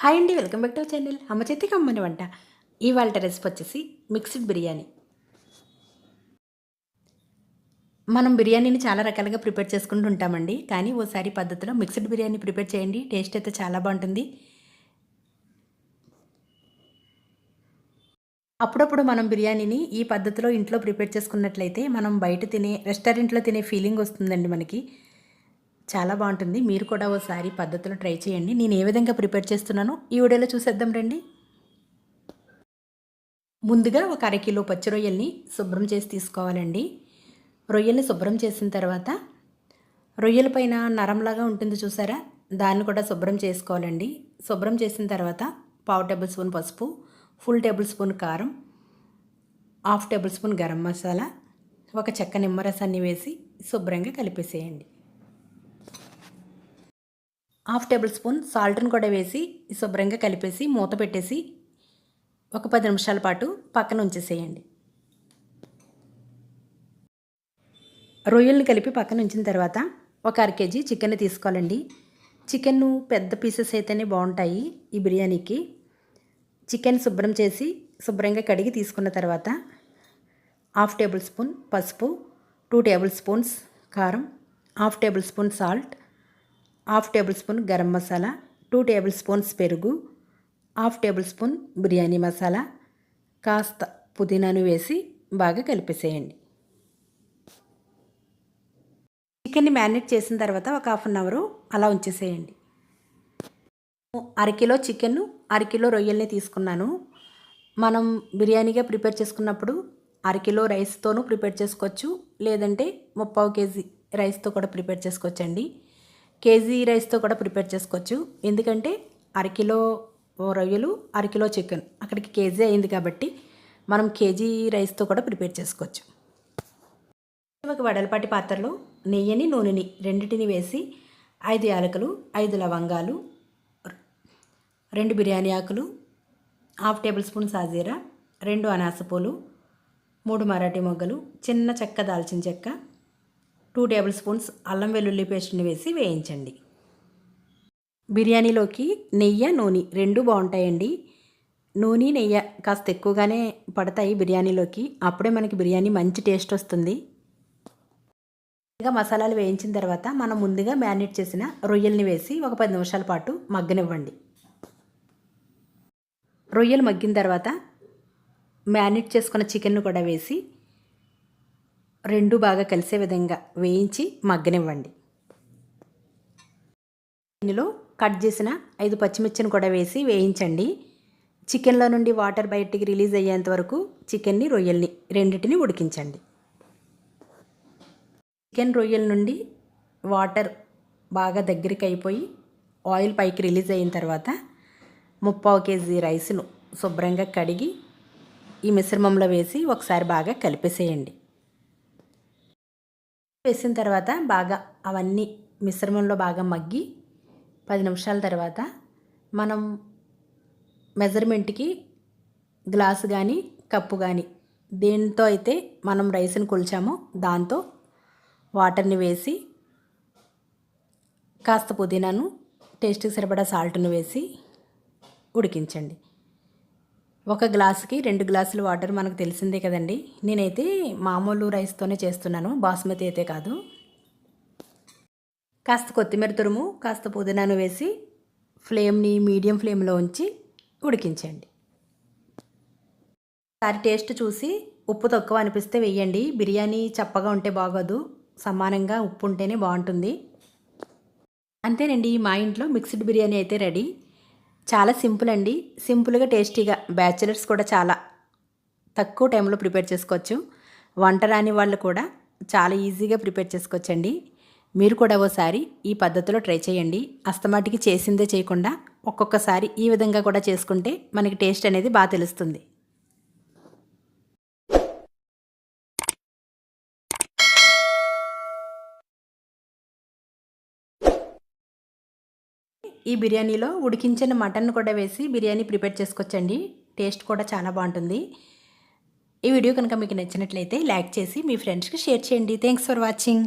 Hi అండి welcome back to channel. అమ్మ చేతికి అమ్మని వంట. ఇవాళ రెసిపీ వచ్చేసి మిక్స్డ్ బిర్యానీ. మనం బిర్యానీని చాలా రకాలుగా ప్రిపేర్ చేసుకుంటూ ఉంటామండి. కానీ ఓసారి పద్ధతిలో మిక్స్డ్ బిర్యానీ ప్రిపేర్ చేయండి. టేస్ట్ అయితే చాలా బాగుంటుంది. అప్పుడప్పుడు మనం బిర్యానీని ఈ పద్ధతిలో ఇంట్లో ప్రిపేర్ చేసుకున్నట్లయితే మనం బయట తినే రెస్టారెంట్లో తినే ఫీలింగ్ వస్తుందండి మనకి. చాలా బాగుంటుంది. మీరు కూడా ఓసారి పద్ధతిలో ట్రై చేయండి. నేను ఏ విధంగా ప్రిపేర్ చేస్తున్నానో ఈ వీడియోలో చూసేద్దాం రండి. ముందుగా ఒక అరకిలో పచ్చి రొయ్యల్ని శుభ్రం చేసి తీసుకోవాలండి. రొయ్యల్ని శుభ్రం చేసిన తర్వాత రొయ్యల పైన నరంలాగా ఉంటుంది చూసారా? దాన్ని కూడా శుభ్రం చేసుకోవాలండి. శుభ్రం చేసిన తర్వాత పావు టేబుల్ స్పూన్ పసుపు ఫుల్ టేబుల్ స్పూన్ కారం half tablespoon garam masala ఒక చెక్క నిమ్మరసాన్ని వేసి శుభ్రంగా కలిపేసేయండి. హాఫ్ టేబుల్ స్పూన్ సాల్ట్ని కూడా వేసి శుభ్రంగా కలిపేసి మూత పెట్టేసి ఒక పది నిమిషాల పాటు పక్కన ఉంచేసేయండి. రొయ్యల్ని కలిపి పక్కన ఉంచిన తర్వాత ఒక అర కేజీ చికెన్ తీసుకోవాలండి. చికెన్ పెద్ద పీసెస్ అయితేనే బాగుంటాయి ఈ బిర్యానీకి. చికెన్ శుభ్రం చేసి శుభ్రంగా కడిగి తీసుకున్న తర్వాత హాఫ్ టేబుల్ స్పూన్ పసుపు టూ టేబుల్ స్పూన్స్ కారం half tablespoon salt half tablespoon garam masala two tablespoons పెరుగు half tablespoon biryani masala కాస్త పుదీనాను వేసి బాగా కలిపేసేయండి. చికెన్ని మ్యారినేట్ చేసిన తర్వాత ఒక హాఫ్ అన్ అవర్ అలా ఉంచేసేయండి. అరకిలో చికెన్ అరకిలో రొయ్యల్ని తీసుకున్నాను. మనం బిర్యానీగా ప్రిపేర్ చేసుకున్నప్పుడు అరకిలో రైస్తోనూ ప్రిపేర్ చేసుకోవచ్చు లేదంటే ముప్పావు కేజీ రైస్తో కూడా ప్రిపేర్ చేసుకోవచ్చండి. కేజీ రైస్తో కూడా ప్రిపేర్ చేసుకోవచ్చు. ఎందుకంటే అరకిలో రొయ్యలు అరకిలో చికెన్ అక్కడికి కేజీ అయింది కాబట్టి మనం కేజీ రైస్తో కూడా ప్రిపేర్ చేసుకోవచ్చు. ఒక వడలపాటి పాత్రలో నెయ్యిని నూనెని రెండింటిని వేసి ఐదు యాలకులు ఐదు లవంగాలు రెండు బిర్యానీ ఆకులు హాఫ్ టేబుల్ స్పూన్ సాజీరా రెండు అనాసపూలు మూడు మరాఠీ మొగ్గలు చిన్న చెక్క దాల్చిన చెక్క టూ టేబుల్ స్పూన్స్ అల్లం వెల్లుల్లి పేస్ట్ని వేసి వేయించండి. బిర్యానీలోకి నెయ్యి నూనె రెండు బాగుంటాయండి. నూనె నెయ్యి కాస్త ఎక్కువగానే పడతాయి బిర్యానీలోకి. అప్పుడే మనకి బిర్యానీ మంచి టేస్ట్ వస్తుంది. ఇంకా మసాలాలు వేయించిన తర్వాత మనం ముందుగా మ్యారినేట్ చేసిన రొయ్యల్ని వేసి ఒక పది నిమిషాల పాటు మగ్గనివ్వండి. రొయ్యలు మగ్గిన తర్వాత మ్యారినేట్ చేసుకున్న చికెన్ను కూడా వేసి రెండు బాగా కలిసే విధంగా వేయించి మగ్గనివ్వండి. దీనిలో కట్ చేసిన ఐదు పచ్చిమిర్చిని కూడా వేసి వేయించండి. చికెన్లో నుండి వాటర్ బయటికి రిలీజ్ అయ్యేంత వరకు చికెన్ని రొయ్యల్ని రెండింటిని ఉడికించండి. చికెన్ రొయ్యల నుండి వాటర్ బాగా దగ్గరికి అయిపోయి ఆయిల్ పైకి రిలీజ్ అయిన తర్వాత ముప్పావు కేజీ రైస్ను శుభ్రంగా కడిగి ఈ మిశ్రమంలో వేసి ఒకసారి బాగా కలిపేసేయండి. వేసిన తర్వాత బాగా అవన్నీ మిశ్రమంలో బాగా మగ్గి పది నిమిషాల తర్వాత మనం మెజర్మెంట్కి గ్లాసు కానీ కప్పు కానీ దేంతో అయితే మనం రైస్ని కొలిచామో దాంతో వాటర్ని వేసి కాస్త పుదీనాను టేస్ట్కి సరిపడా సాల్ట్ను వేసి ఉడికించండి. ఒక గ్లాసుకి రెండు గ్లాసులు వాటర్ మనకు తెలిసిందే కదండి. నేనైతే మామూలు రైస్తోనే చేస్తున్నాను. బాస్మతి అయితే కాదు. కాస్త కొత్తిమీర తురుము కాస్త పుదీనాను వేసి ఫ్లేమ్ని మీడియం ఫ్లేమ్లో ఉంచి ఉడికించండి. ఒకసారి టేస్ట్ చూసి ఉప్పు తక్కువ అనిపిస్తే వెయ్యండి బిర్యానీ చప్పగా ఉంటే బాగోదు. సమానంగా ఉప్పు ఉంటేనే బాగుంటుంది. అంతేనండి మా ఇంట్లో మిక్స్డ్ బిర్యానీ అయితే రెడీ. చాలా సింపుల్ అండి. సింపుల్గా టేస్టీగా. బ్యాచిలర్స్ కూడా చాలా తక్కువ టైంలో ప్రిపేర్ చేసుకోవచ్చు. వంట రాని వాళ్ళు కూడా చాలా ఈజీగా ప్రిపేర్ చేసుకోవచ్చండి. మీరు కూడా ఓసారి ఈ పద్ధతిలో ట్రై చేయండి. అస్తమాటికి చేసిందే చేయకుండా ఒక్కొక్కసారి ఈ విధంగా కూడా చేసుకుంటే మనకి టేస్ట్ అనేది బాగా తెలుస్తుంది. ఈ బిర్యానీలో ఉడికించిన మటన్ కూడా వేసి బిర్యానీ ప్రిపేర్ చేసుకోవచ్చండి. టేస్ట్ కూడా చాలా బాగుంటుంది. ఈ వీడియో కనుక మీకు నచ్చినట్లయితే లైక్ చేసి మీ ఫ్రెండ్స్కి షేర్ చేయండి. Thanks for watching.